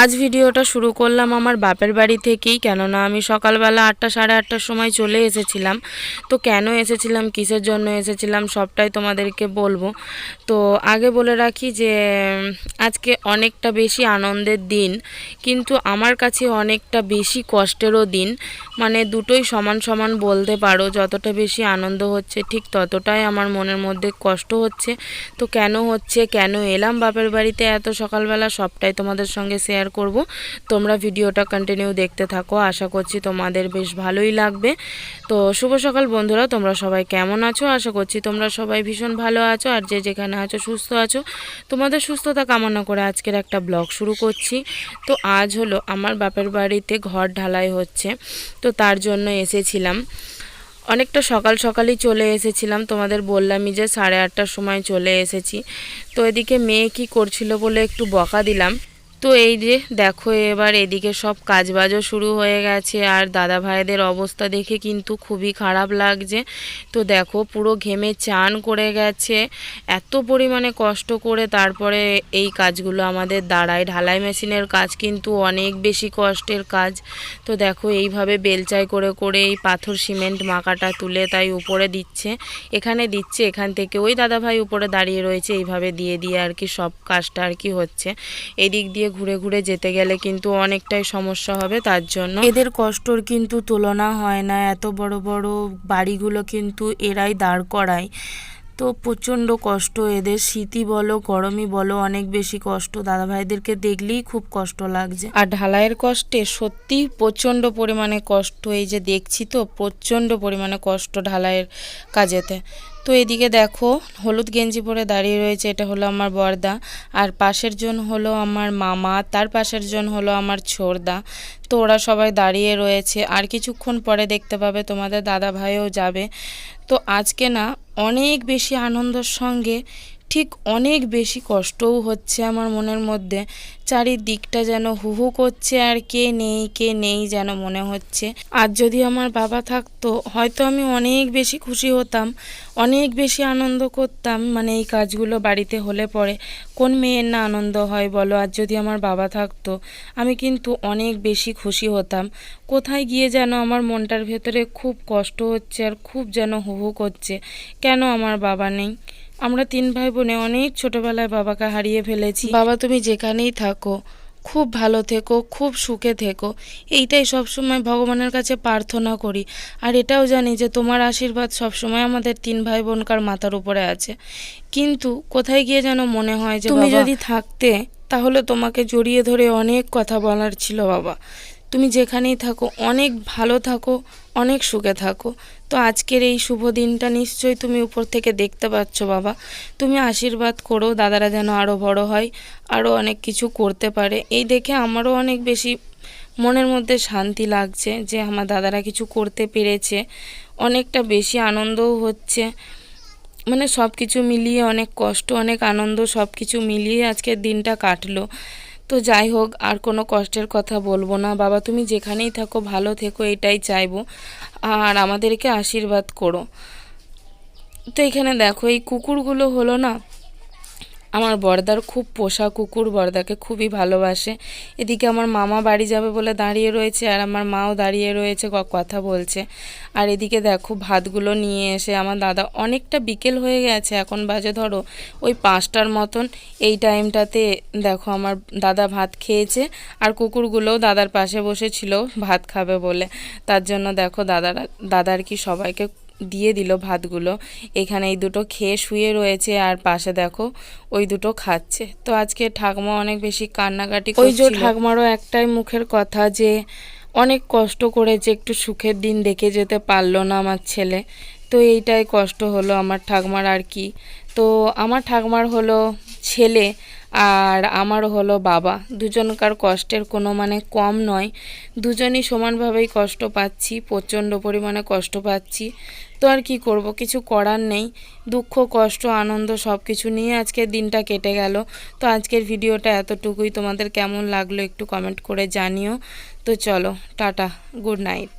আজ ভিডিওটা শুরু করলাম আমার বাপের বাড়ি থেকেই, কেননা আমি সকালবেলা আটটা সাড়ে আটটার সময় চলে এসেছিলাম। তো কেন এসেছিলাম, কিসের জন্য এসেছিলাম, সবটাই তোমাদেরকে বলব। তো আগে বলে রাখি যে, আজকে অনেকটা বেশি আনন্দের দিন, কিন্তু আমার কাছে অনেকটা বেশি কষ্টেরও দিন। মানে দুটোই সমান সমান বলতে পারো, যতটা বেশি আনন্দ হচ্ছে, ঠিক ততটাই আমার মনের মধ্যে কষ্ট হচ্ছে। তো কেন হচ্ছে, কেন এলাম বাপের বাড়িতে এত সকালবেলা, সবটাই তোমাদের সঙ্গে শেয়ার করব। তোমরা ভিডিওটা কন্টিনিউ দেখতে থাকো। আশা করছি তোমাদের বেশ ভালোই লাগবে। তো শুভ সকাল বন্ধুরা, তোমরা সবাই কেমন আছো? আশা করছি তোমরা সবাই ভীষণ ভালো আছো। আর যে যেখানে আছো, সুস্থ আছো। তোমাদের সুস্থতা কামনা করে আজকের একটা ব্লগ শুরু করছি। তো আজ হলো আমার বাপের বাড়িতে ঘর ঢালাই হচ্ছে। তো তার জন্য এসেছিলাম। অনেকটা সকাল সকালই চলে এসেছিলাম। তোমাদের বললামই যে সাড়ে আটটার সময় চলে এসেছি। তো এদিকে মেয়ে কি করছিল বলে একটু বকা দিলাম। তো এই যে দেখো এবার এদিকে সব কাজবাজও শুরু হয়ে গেছে আর দাদা ভাইদের অবস্থা দেখে কিন্তু খুবই খারাপ লাগছে। তো দেখো পুরো ঘেমে চান করে গেছে। এত পরিমাণে কষ্ট করে তারপরে এই কাজগুলো আমাদের দাঁড়ায় ঢালাই মেশিনের কাজ কিন্তু অনেক বেশি কষ্টের কাজ। তো দেখো এইভাবে বেলচাই করে করে এই পাথর সিমেন্ট মাকাটা তুলে তাই উপরে দিচ্ছে। এখানে দিচ্ছে, এখান থেকে ওই দাদা ভাই উপরে দাঁড়িয়ে রয়েছে। এইভাবে দিয়ে দিয়ে আর কি সব কাজটা আর কি হচ্ছে। এদিক দিয়ে ঘুরে ঘুরে যেতে গেলে কিন্তু অনেকটাই সমস্যা হবে তার জন্য। এদের কষ্টর কিন্তু তুলনা হয় না। এত বড় বড় বাড়িগুলো কিন্তু এরাই দাঁড় করায়। তো প্রচণ্ড কষ্ট। এদের শীতই বলো, গরমই বলো, অনেক বেশি কষ্ট। দাদা ভাইদেরকে দেখলেই খুব কষ্ট লাগছে। আর ঢালাইয়ের কষ্টে সত্যি প্রচণ্ড পরিমাণে কষ্ট। এই যে দেখছি তো, প্রচণ্ড পরিমাণে কষ্ট ঢালাইয়ের কাজেতে। তো এদিকে দেখো, হলুদ গেঞ্জি পরে দাঁড়িয়ে রয়েছে, এটা হলো আমার বর্দা। আর পাশের জন হলো আমার মামা, তার পাশের জন হলো আমার ছোড়দা। তো ওরা সবাই দাঁড়িয়ে রয়েছে। আর কিছুক্ষণ পরে দেখতে পাবে তোমাদের দাদা ভাইও যাবে। তো আজকে না অনেক বেশি আনন্দের সঙ্গে ঠিক অনেক বেশি কষ্টও হচ্ছে আমার মনের মধ্যে। চারিদিকটা যেন হু হু করছে আর কে নেই কে নেই যেন মনে হচ্ছে। আর যদি আমার বাবা থাকতো, হয়তো আমি অনেক বেশি খুশি হতাম, অনেক বেশি আনন্দ করতাম মানে এই কাজগুলো বাড়িতে হলে পরে। কোন মেয়ের না আনন্দ হয় বলো? আর যদি আমার বাবা থাকতো, আমি কিন্তু অনেক বেশি খুশি হতাম। কোথায় গিয়ে যেন আমার মনটার ভেতরে খুব কষ্ট হচ্ছে আর খুব যেন হু হু করছে। কেন আমার বাবা নেই? আমরা তিন ভাই বোনে অনেক ছোটবেলায় বাবাকে হারিয়ে ফেলেছি। বাবা তুমি যেখানেই থাকো খুব ভালো থেকো খুব সুখে থেকো এইটাই সবসময় ভগবানের কাছে প্রার্থনা করি। আর এটাও জানি যে তোমার আশীর্বাদ সবসময় আমাদের তিন ভাই বোনকার মাথার উপরে আছে। কিন্তু কোথায় গিয়ে যেন মনে হয় যে তুমি যদি থাকতে তাহলে তোমাকে জড়িয়ে ধরে অনেক কথা বলার ছিল বাবা। তুমি যেখানেই থাকো, অনেক ভালো থাকো, অনেক সুখে থাকো। তো আজকের এই শুভ দিনটা নিশ্চয়ই তুমি উপর থেকে দেখতে পাচ্ছ, বাবা। তুমি আশীর্বাদ করো, দাদারা যেন আরও বড় হয় আরও অনেক কিছু করতে পারে। এই দেখে আমারও অনেক বেশি মনের মধ্যে শান্তি লাগছে যে আমার দাদারা কিছু করতে পেরেছে। অনেকটা বেশি আনন্দও হচ্ছে। মানে সব কিছু মিলিয়ে অনেক কষ্ট, অনেক আনন্দ সব কিছু মিলিয়ে আজকের দিনটা কাটলো। তো যাই হোক, আর কোনো কষ্টের কথা বলব না। বাবা, তুমি যেখানেই থাকো, ভালো থেকো, এটাই চাইব। আর আমাদেরকে আশীর্বাদ করো। তো এখানে দেখো, এই কুকুরগুলো হলো না আমার বর্দার খুব পোষা কুকুর বর্দাকে খুবই ভালোবাসে। এদিকে আমার মামা বাড়ি যাবে বলে দাঁড়িয়ে রয়েছে আর আমার মাও দাঁড়িয়ে রয়েছে কথা বলছে। আর এদিকে দেখো ভাতগুলো নিয়ে এসে আমার দাদা অনেকটা বিকেল হয়ে গেছে, এখন বাজে ধরো ওই পাঁচটার মতন। এই টাইমটাতে দেখো আমার দাদা ভাত খেয়েছে আর কুকুরগুলোও দাদার পাশে বসেছিল ভাত খাবে বলে। তার জন্য দেখো দাদারা, দাদার কি সবাইকে দিয়ে দিল ভাতগুলো। এখানে এই দুটো খেয়ে শুয়ে রয়েছে আর পাশে দেখো ওই দুটো খাচ্ছে। তো আজকে ঠাকমা অনেক বেশি কান্নাকাটি ওই যে ঠাকমারও একটাই মুখের কথা যে অনেক কষ্ট করেছে একটু সুখের দিন দেখে যেতে পারল না আমার ছেলে। তো এইটাই কষ্ট হলো আমার ঠাকমার আর কি। তো আমার ঠাকমার হলো ছেলে। আর আমার হলো বাবা। দুজনকার কষ্টের কোনো মানে কম নয়। দুজনই সমানভাবেই কষ্ট পাচ্ছি, প্রচণ্ড পরিমাণে কষ্ট পাচ্ছি। তো আর কি করব, কিছু করার নেই। দুঃখ, কষ্ট, আনন্দ সব কিছু নিয়ে আজকের দিনটা কেটে গেল। তো আজকের ভিডিওটা এতটুকুই। তোমাদের কেমন লাগল একটু কমেন্ট করে জানিও। তো চলো, টাটা গুড নাইট